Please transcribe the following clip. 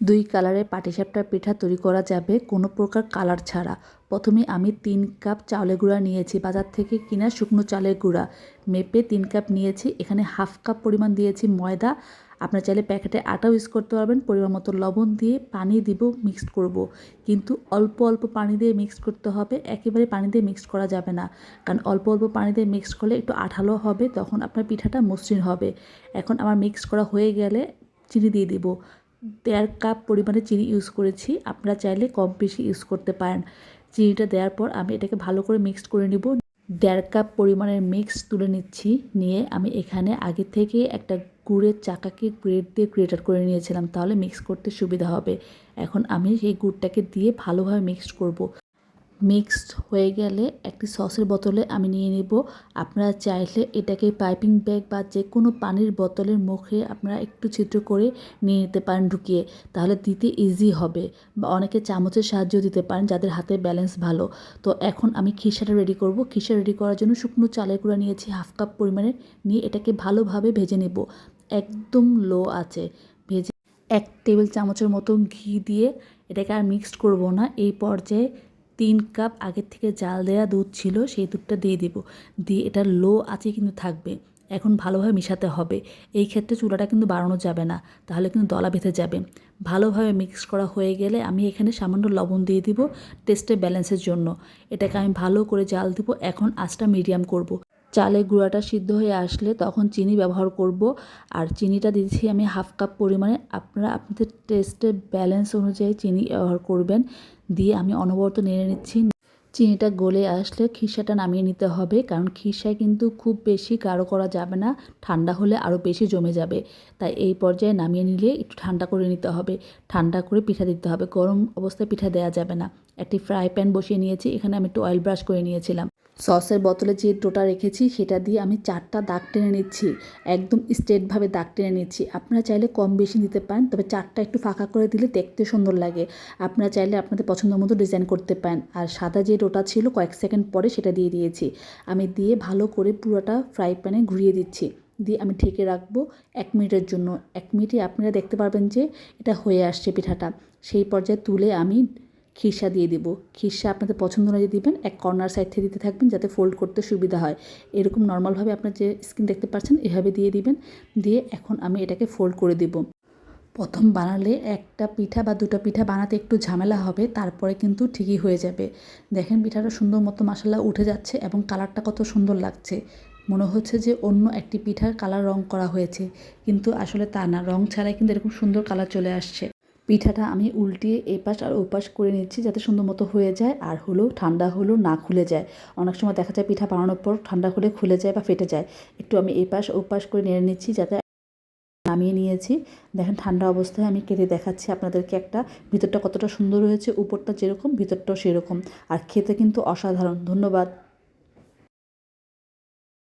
দুই কালারের পাটিসাপটা পিঠা তৈরি করা যাবে কোনো প্রকার কালার ছাড়া। প্রথমে আমি তিন কাপ চাউলের গুঁড়া নিয়েছি, বাজার থেকে কিনা শুকনো চালের গুঁড়া। মেপে তিন কাপ নিয়েছি, এখানে হাফ কাপ পরিমাণ দিয়েছি ময়দা। আপনার চাইলে প্যাকেটে আটাও ইউজ করতে পারবেন, পরিমাণ মতো লবণ দিয়ে পানি দিব মিক্সড করব। কিন্তু অল্প অল্প পানি দিয়ে মিক্সড করতে হবে, একেবারে পানি দিয়ে মিক্সড করা যাবে না। কারণ অল্প অল্প পানি দিয়ে মিক্সড করলে একটু আঠালো হবে, তখন আপনার পিঠাটা মসৃণ হবে। এখন আমার মিক্স করা হয়ে গেলে চিনি দিয়ে দিব। দেড় কাপ পরিমাণে চিনি ইউজ করেছি। আপনারা চাইলে কম বেশি ইউজ করতে পারেন। চিনিটা দেওয়ার পর আমি এটাকে ভালো করে মিক্সড করে নিব। দেড় কাপ পরিমাণের মিক্স তুলে নিচ্ছি। নিয়ে আমি এখানে আগে থেকে একটা গুড়ের চাকাকে গ্রেড দিয়ে গ্রেটার করে নিয়েছিলাম। তাহলে মিক্স করতে সুবিধা হবে। এখন আমি সেই গুড়টাকে দিয়ে ভালোভাবে মিক্সড করব। মিক্সড হয়ে গেলে একটি সসের বোতলে আমি নিয়ে নেব। আপনারা চাইলে এটাকে পাইপিং ব্যাগ বা যে কোনো পানির বোতলের মুখে আপনারা একটু ছিদ্র করে নিয়ে নিতে পারেন ঢুকিয়ে। তাহলে দিতে ইজি হবে বা অনেকে চামচের সাহায্য দিতে পারেন যাদের হাতে ব্যালেন্স ভালো। তো এখন আমি খিসাটা রেডি করব। খিসা রেডি করার জন্য শুকনো চালের গুঁড়া নিয়েছি হাফ কাপ পরিমাণে নিয়ে এটাকে ভালোভাবে ভেজে নেব। একদম লো আছে। ভেজে এক টেবিল চামচের মতো ঘি দিয়ে এটাকে আর মিক্সড করব না। এই পর্যায়ে তিন কাপ আগের থেকে জাল দেওয়া দুধ ছিল, সেই দুধটা দিয়ে দিব। দিয়ে এটা লো আছে কিন্তু থাকবে। এখন ভালোভাবে মেশাতে হবে। এই ক্ষেত্রে চুলাটা কিন্তু বাড়ানো যাবে না, তাহলে কিন্তু দলা বেঁধে যাবে। ভালোভাবে মিক্স করা হয়ে গেলে আমি এখানে সামান্য লবণ দিয়ে দিব টেস্টের ব্যালেন্সের জন্য। এটাকে আমি ভালো করে জাল দেবো। এখন আঁচটা মিডিয়াম করব। চালের গুঁড়াটা সিদ্ধ হয়ে আসলে তখন চিনি ব্যবহার করব। আর চিনিটা দিচ্ছি আমি হাফ কাপ পরিমাণে। আপনারা আপনাদের টেস্টের ব্যালেন্স অনুযায়ী চিনি ব্যবহার করবেন। দিয়ে আমি অনবরত নেড়ে নিচ্ছি। চিনিটা গলে আসলে খিসাটা নামিয়ে নিতে হবে, কারণ খিসায় কিন্তু খুব বেশি গাঢ় করা যাবে না, ঠান্ডা হলে আরও বেশি জমে যাবে। তাই এই পর্যায়ে নামিয়ে নিলে একটু ঠান্ডা করে নিতে হবে, ঠান্ডা করে পিঠা দিতে হবে, গরম অবস্থায় পিঠা দেওয়া যাবে না। একটি ফ্রাই প্যান বসিয়ে নিয়েছি, এখানে আমি একটু অয়েল ব্রাশ করে নিয়েছিলাম। সসের বোতলে যে ডোটা রেখেছি, সেটা দিয়ে আমি চারটা দাগ টেনে নিচ্ছি, একদম স্ট্রেটভাবে দাগ টেনে নিচ্ছি। আপনারা চাইলে কম বেশি দিতে পারেন, তবে চারটা একটু ফাঁকা করে দিলে দেখতে সুন্দর লাগে। আপনারা চাইলে আপনাদের পছন্দ মতো ডিজাইন করতে পারেন, আর সাদা যে ডোটা ছিল কয়েক সেকেন্ড পরে সেটা দিয়ে দিয়েছি। আমি দিয়ে ভালো করে পুরোটা ফ্রাই প্যানে ঘুরিয়ে দিচ্ছি। দিয়ে আমি ঢেকে রাখব এক মিনিটের জন্য। এক মিনিটে আপনারা দেখতে পারবেন যে এটা হয়ে আসছে পিঠাটা। সেই পর্যায়ে তুলে আমি খিরসা দিয়ে দেবো। খিরসা আপনাদের পছন্দ অনুযায়ী দিবেন, এক কর্নার সাইড থেকে দিতে থাকবেন যাতে ফোল্ড করতে সুবিধা হয়। এরকম নর্মালভাবে আপনার যে স্কিন দেখতে পাচ্ছেন, এভাবে দিয়ে দিবেন। দিয়ে এখন আমি এটাকে ফোল্ড করে দেব। প্রথম বানালে একটা পিঠা বা দুটো পিঠা বানাতে একটু ঝামেলা হবে, তারপরে কিন্তু ঠিকই হয়ে যাবে। দেখেন পিঠাটা সুন্দর মতো মশলা উঠে যাচ্ছে এবং কালারটা কত সুন্দর লাগছে। মনে হচ্ছে যে অন্য একটি পিঠার কালার রং করা হয়েছে, কিন্তু আসলে তা না। রং ছাড়াই কিন্তু এরকম সুন্দর কালার চলে আসছে। পিঠাটা আমি উল্টিয়ে এপাশ আর ওপাশ করে নিচ্ছি যাতে সুন্দর মতো হয়ে যায়, আর হলো ঠান্ডা হলো না খুলে যায়। অনেক সময় দেখা যায় পিঠা বানানোর পর ঠান্ডা হলে খুলে যায় বা ফেটে যায়। একটু আমি এপাশ ওপাশ করে নেড়ে নিচ্ছি যাতে নামিয়ে নিয়েছি। দেখেন ঠান্ডা অবস্থায় আমি কেটে দেখাচ্ছি আপনাদেরকে একটা। ভিতরটা কতটা সুন্দর হয়েছে, উপরটা যেরকম, ভিতরটাও সেরকম। আর খেতে কিন্তু অসাধারণ। ধন্যবাদ।